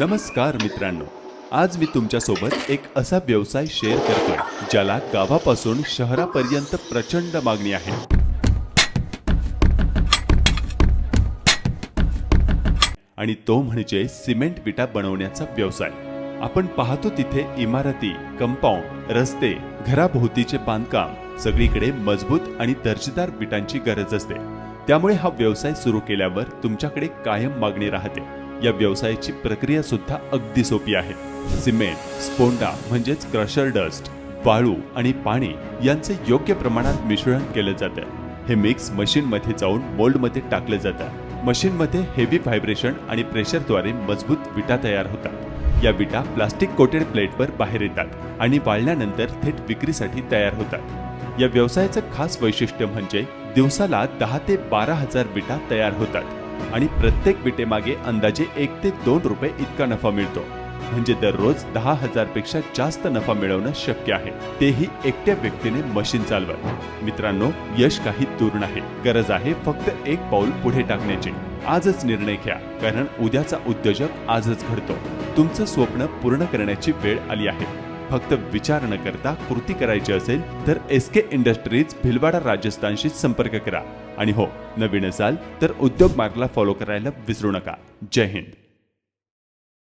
नमस्कार मित्रांनो. आज मी तुमच्यासोबत एक असा व्यवसाय शेअर करतो ज्याला गावापासून शहरापर्यंत प्रचंड मागणी आहे. आणि तो म्हणजे सिमेंट विटा बनवण्याचा व्यवसाय. आपण पाहतो तिथे इमारती कंपाऊंड रस्ते घराभोवतीचे बांधकाम सगळीकडे मजबूत आणि दर्जेदार विटांची गरज असते. त्यामुळे हा व्यवसाय सुरू केल्यावर तुमच्याकडे कायम मागणी राहते. या व्यवसायाची प्रक्रिया सुद्धा अगदी सोपी आहे. सिमेंट स्पोंडा म्हणजेच क्रशर डस्ट वाळू आणि पाणी यांचे योग्य प्रमाणात मिश्रण केलं जातं. हे मिक्स मशीनमध्ये जाऊन मोल्डमध्ये टाकलं जातं. मशीनमध्ये हेवी व्हायब्रेशन आणि प्रेशरद्वारे मजबूत विटा तयार होतात. या विटा प्लास्टिक कोटेड प्लेटवर बाहेर येतात आणि वाळल्यानंतर थेट विक्रीसाठी तयार होतात. या व्यवसायाचं खास वैशिष्ट्य म्हणजे दिवसाला दहा ते बारा हजार विटा तयार होतात. आणि प्रत्येक विटेमागे अंदाजे एक ते दोन रुपये इतका नफा मिळतो. म्हणजे दररोज दहा हजारपेक्षा जास्त नफा मिळवणं शक्य आहे. तेही एकट्या व्यक्तीने मशीन चालवत. मित्रांनो यश काही दूर नाही. गरज आहे फक्त एक पाऊल पुढे टाकण्याची. आजच निर्णय घ्या कारण उद्याचा उद्योजक आजच घडतो. तुमचं स्वप्न पूर्ण करण्याची वेळ आली आहे. फक्त विचार न करता कृती करायची असेल तर एस के इंडस्ट्रीज भिलवाडा राजस्थानशी संपर्क करा. आणि हो नवीन असाल तर उद्योग मार्गला फॉलो करायला विसरू नका. जय हिंद.